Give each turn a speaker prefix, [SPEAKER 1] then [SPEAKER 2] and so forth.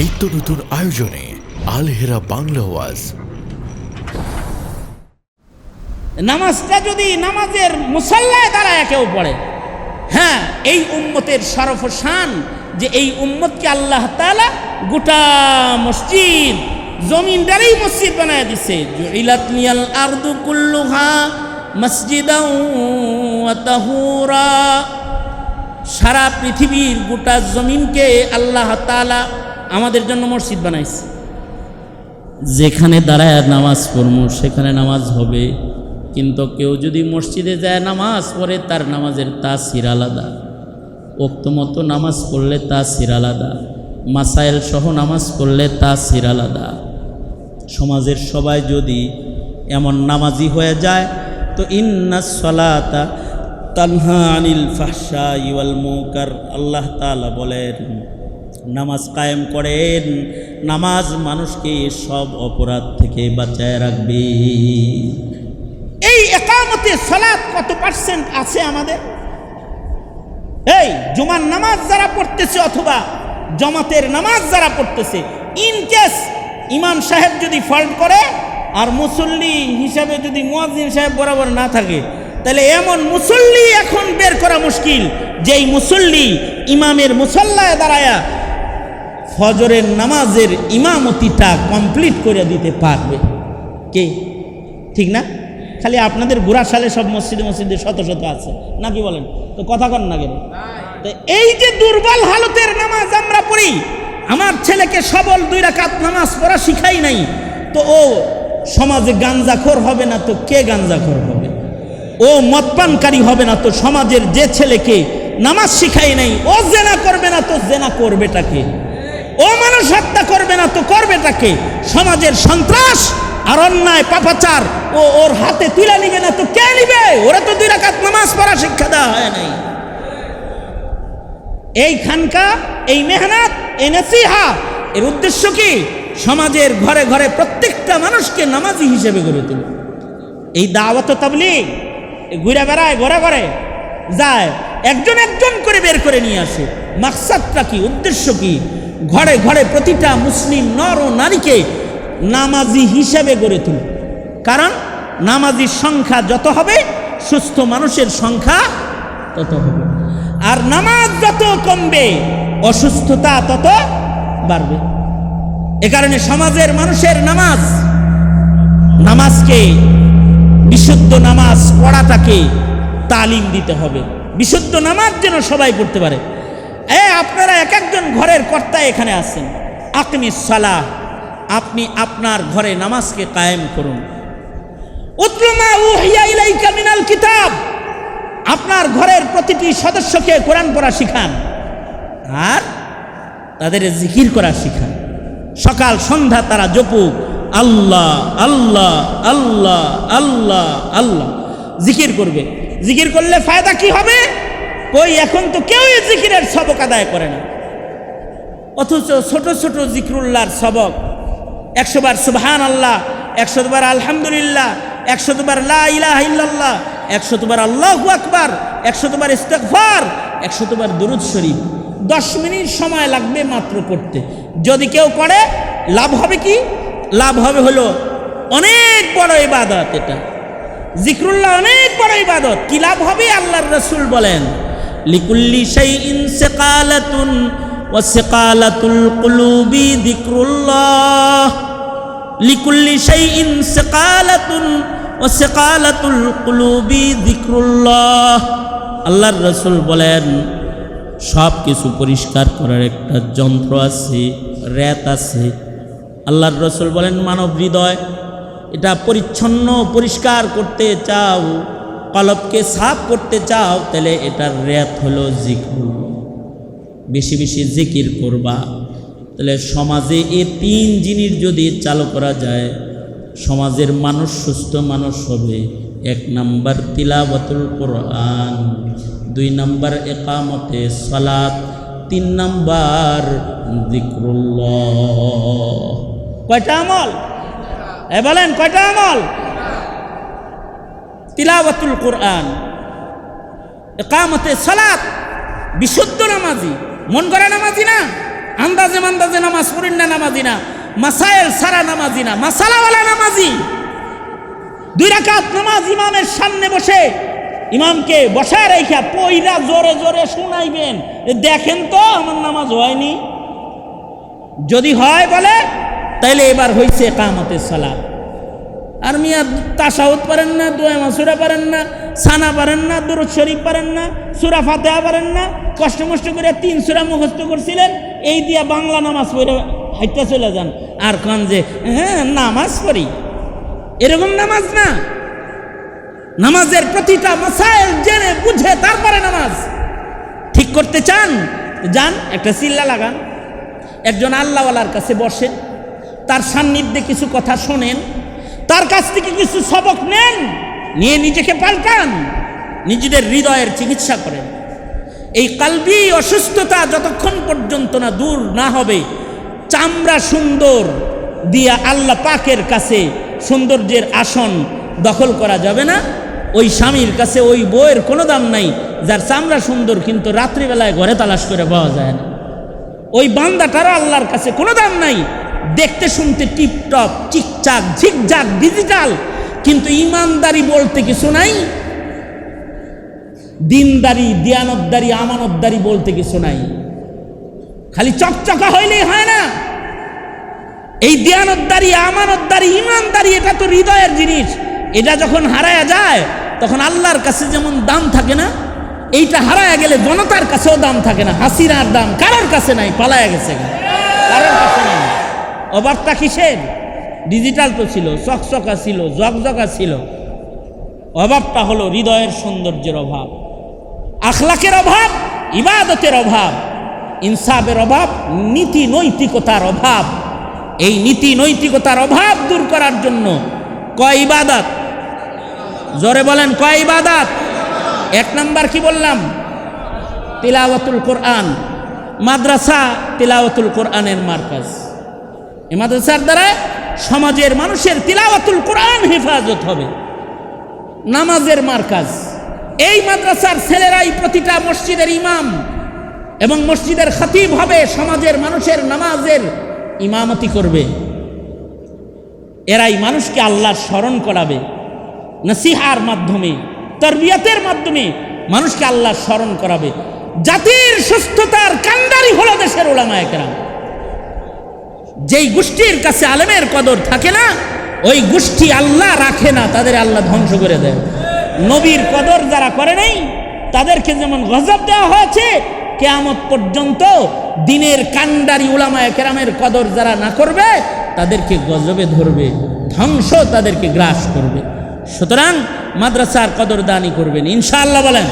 [SPEAKER 1] নিত্য নতুন আয়োজনে আলহেরা বাংলা ওয়াজ।
[SPEAKER 2] নামাজটা যদি নামাজের মুসল্লায় দাঁড়ায় কেউ পড়ে হ্যাঁ এই উম্মতের শান যে এই উম্মতকে আল্লাহ তাআলা গোটা মসজিদ, জমিনটারেই মসজিদ বানায় দিছে। লিয়াল আরদু কুল্লুহা মসজিদাও সারা পৃথিবীর গোটা জমিনকে আল্লাহ তাআলা আমাদের জন্য মসজিদ বানাইছে। যেখানে দাঁড়ায় নামাজ পড়ব সেখানে নামাজ হবে। কিন্তু কেউ যদি মসজিদে যায় নামাজ পড়ে, তার নামাজের তাসির আলাদা। ওক্ত মতো নামাজ পড়লে তাসির আলাদা। মাসাইল সহ নামাজ পড়লে তাসির আলাদা। সমাজের সবাই যদি এমন নামাজি হয়ে যায়, তো ইন্না সলাতা তানহা আনিল ফাহসা ইওয়াল মুকার আল্লাহ তাআলা বলেন। নামাজ কায়েম করেন। নামাজ মানুষকে সব অপরাধ থেকে বাঁচায় রাখবে। এই একামতে সালাত কত পার্সেন্ট আছে আমাদের? এই জুমার নামাজ যারা পড়তেছে অথবা জমাতের নামাজ যারা পড়তেছে ইন কেস ইমাম সাহেব যদি ফল্ট করে আর মুসল্লি হিসাবে যদি মুয়াজ্জিন সাহেব বরাবর না থাকে, তাহলে এমন মুসল্লি এখন বের করা মুশকিল, যেই মুসল্লি ইমামের মুসল্লায় দাঁড়ায়া ফজরের নামাজের ইমামতিটা কমপ্লিট করে দিতে পারবে। কে? ঠিক না? খালি আপনাদের সালে সব মসজিদে মসজিদে শত শত আছে। নাকি বলেন? তো কথা কন না কেন? তো এই যে দুর্বল হালতের নামাজ আমরা পড়ি, আমার ছেলেকে সবল দুই রাকাত নামাজ পড়া শিখাই নাই, তো ও সমাজে গাঞ্জাখোর হবে না তো কে গাঞ্জাখোর হবে? ও মদপানকারী হবে না তো সমাজের যে ছেলেকে নামাজ শিখাই নাই, ও জেনা করবে না তো জেনা করবেটাকে ও মানুষ হত্যা করবে না তো করবে তাকে। সমাজের সন্ত্রাস আর অন্যায়, পাপাচার, ও ওর হাতে তুলে নিবে না তো কে নিবে? ওরা তো দুই রাকাত নামাজ পড়া শিক্ষা দেওয়া হয় নাই। এই খানকা, এই মেহনত, এই নসিহা, এর উদ্দেশ্য কি? সমাজের ঘরে ঘরে প্রত্যেকটা মানুষকে নামাজি হিসেবে গড়ে তোলে। এই দাওয়াত তাবলিগ ঘুরে বেড়ায়, ঘরে ঘরে, যায়, একজন একজন করে বের করে নিয়ে আসে। মাকসাদটা কি? উদ্দেশ্য কি? ঘরে ঘরে প্রতিটা মুসলিম নর ও নারীকে নামাজি হিসেবে গড়ে তুলে কারণ নামাজির সংখ্যা যত হবে, সুস্থ মানুষের সংখ্যা তত হবে। আর নামাজ যত কমবে, অসুস্থতা তত বাড়বে। এ কারণে সমাজের মানুষের নামাজ, নামাজকে, বিশুদ্ধ নামাজ পড়াটাকে তালিম দিতে হবে। বিশুদ্ধ নামাজ যেন সবাই পড়তে পারে। এ, আপনারা এক একজন ঘরের কর্তা এখানে আছেন। আপনি সালাহ, আপনি আপনার ঘরে নামাজকে কায়েম করুন। কিতাব, আপনার ঘরের প্রতিটি সদস্যকে কোরআন পড়া শিখান, আর তাদের জিকির করা শিখান। সকাল, সন্ধ্যা, তারা জপুক, আল্লাহ আল্লাহ আল্লাহ আল্লাহ আল্লাহ। জিকির করবে। জিকির করলে ফায়দা কি হবে? কই, এখন তো কেউই জিকিরের সবক আদায় করে না। অথচ ছোট ছোট জিকরুল্লাহর সবক, একশো বার সুবহান আল্লাহ একশো বার আলহামদুলিল্লাহ, একশো বার লা ইলাহা ইল্লাল্লাহ, একশো বার আল্লাহু আকবার, একশো বার ইস্তেগফার, একশো বার দুরুদ শরীফ। দশ মিনিট সময় লাগবে মাত্র করতে। যদি কেউ করে, লাভ হবে কি? লাভ হবে হলো অনেক বড় ইবাদত এটা। জিকরুল্লাহ অনেক বড় ইবাদত। কি লাভ হবে? আল্লাহর রসুল বলেন। লিকুল্লি শাইইন সিকালাতুন ওয়া সিকালাতুল কুলুবি যিকরুল্লাহ। লিকুল্লি শাইইন সিকালাতুন ওয়া সিকালাতুল কুলুবি যিকরুল্লাহ। আল্লাহর রসুল বলেন সব কিছু পরিষ্কার করার একটা যন্ত্র আছে র্যাত আছে। আল্লাহর রসুল বলেন, মানব হৃদয়, এটা পরিচ্ছন্ন, পরিষ্কার করতে চাও কলবকে সাফ করতে চাও, তাহলে এটার র্যাত হলো জিকির। বেশি বেশি জিকির করবা। তাহলে সমাজে এই তিন জিনিস যদি চালু করা যায়, সমাজের মানুষ সুস্থ মানুষ হবে। এক নাম্বার তিলাবতুল কোরআন, দুই নাম্বার একামতে সালাত, তিন নাম্বার জিক্রুল্লাহ। কয়টা আমল? এ বলেন, কয়টা আমল? তিলাওয়াতুল কোরআন একামতে সালাত, বিশুদ্ধ নামাজি মন করা নামাজি না, আন্দাজে মান্দাজে নামাজ পড়েন না নামাজি না, মাসায়েল সারা নামাজি না, মাসালাওয়ালা নামাজি। দুই রাকাত নামাজ ইমামের সামনে বসে, ইমামকে বসায় রেখা পইরা জোরে জোরে শুনাইবেন দেখেন তো আমার নামাজ হয়নি। যদি হয় বলে, তাইলে এবার হয়েছে কামতের সালাদ আর মিয়া তাসাউদ পারেন না, দোয়া মাসুরা পারেন না, সানা পারেন না, দুরুদ শরীফ পারেন না, সুরা ফাতেহা পারেন না, কষ্ট মষ্ট করে তিন সুরা মুখস্থ করছিলেন, এই দিয়া বাংলা নামাজ পড়ে হাইতে চলে যান। আর কন যে হ্যাঁ নামাজ পড়ি। এরকম নামাজ না। নামাজের প্রতিটা মাসাইল জেনে বুঝে তারপরে নামাজ। ঠিক করতে চান? যান, একটা চিল্লা লাগান। একজন আল্লাহওয়ালার কাছে বসেন। তার সান্নিধ্যে কিছু কথা শোনেন। তার কাছ থেকে কিছু সবক নেন, নিয়ে নিজেকে পাল্টান, নিজেদের হৃদয়ের চিকিৎসা করেন। এই কালবি অসুস্থতা যতক্ষণ পর্যন্ত না দূর না হবে, চামড়া সুন্দর দিয়া আল্লাহ পাকের কাছে সৌন্দর্যের আসন দখল করা যাবে না। ওই স্বামীর কাছে ওই বইয়ের কোনো দাম নাই, যার চামড়া সুন্দর কিন্তু রাত্রিবেলায় ঘরে তালাশ করে পাওয়া যায় না। ওই বান্দাটারও আল্লাহর কাছে কোনো দাম নাই দেখতে শুনতে টিপটপ, চিকচাক, ঝিকঝাক, ডিজিটাল। কিন্তু ইমানদারি বলতে কিছু নাই। দিনদারি, দিয়ানতদারি, আমানতদারি বলতে কিছু নাই। খালি চকচকা হইলেই হয় না। এই দিয়ানতদারি, আমানতদারি, ইমানদারি, এটা তো হৃদয়ের জিনিস। এটা যখন হারায়া যায়, তখন আল্লাহর কাছে যেমন দাম থাকে না, এইটা হারায়া গেলে জনতার কাছেও দাম থাকে না। হাসিনার দাম কারোর কাছে নাই, পালায়া গেছে কারোর কাছে অবার্তা কিসের? ডিজিটাল তো ছিল, চকচকা ছিল জকজকা ছিল। অভাবটা হলো হৃদয়ের সৌন্দর্যের অভাব, আখলাকের অভাব, ইবাদতের অভাব, ইনসাফের অভাব, নীতি নৈতিকতার অভাব। এই নীতি নৈতিকতার অভাব দূর করার জন্য কয় ইবাদত? জোরে বলেন, কয় ইবাদত? এক নাম্বার কি বললাম? তিলাওয়াতুল কোরআন, মাদ্রাসা তিলাওয়াতুল কোরআনের মার্কাজ। মাদ্রাসার দ্বারা সমাজের মানুষের তিলাওয়াতুল কোরআন হেফাজত হবে। নামাজের মার্কাজ। এই মাদ্রাসার ছেলেরাই প্রতিটা মসজিদের ইমাম এবং মসজিদের খতিব হবে, সমাজের মানুষের নামাজের ইমামতি করবে। এরাই মানুষকে আল্লাহর স্মরণ করাবে। নসিহার মাধ্যমে, তরবিয়তের মাধ্যমে মানুষকে আল্লাহর স্মরণ করাবে। জাতির সুস্থতার কান্ডারি হলো দেশের ওলামায় কেরাম যেই গোষ্ঠীর কাছে আলেমের কদর থাকে না, ওই গোষ্ঠী আল্লাহ রাখে না, তাদের আল্লাহ ধ্বংস করে দেয়। নবীর কদর যারা করে নাই, তাদেরকে যেমন গজব দেওয়া হয়েছে, কেয়ামত পর্যন্ত দিনের কান্ডারি উলামায় কেরামের কদর যারা না করবে, তাদেরকে গজবে ধরবে, ধ্বংস তাদেরকে গ্রাস করবে। সুতরাং মাদ্রাসার কদরদানি করবেন। ইনশাআল্লাহ বলেন।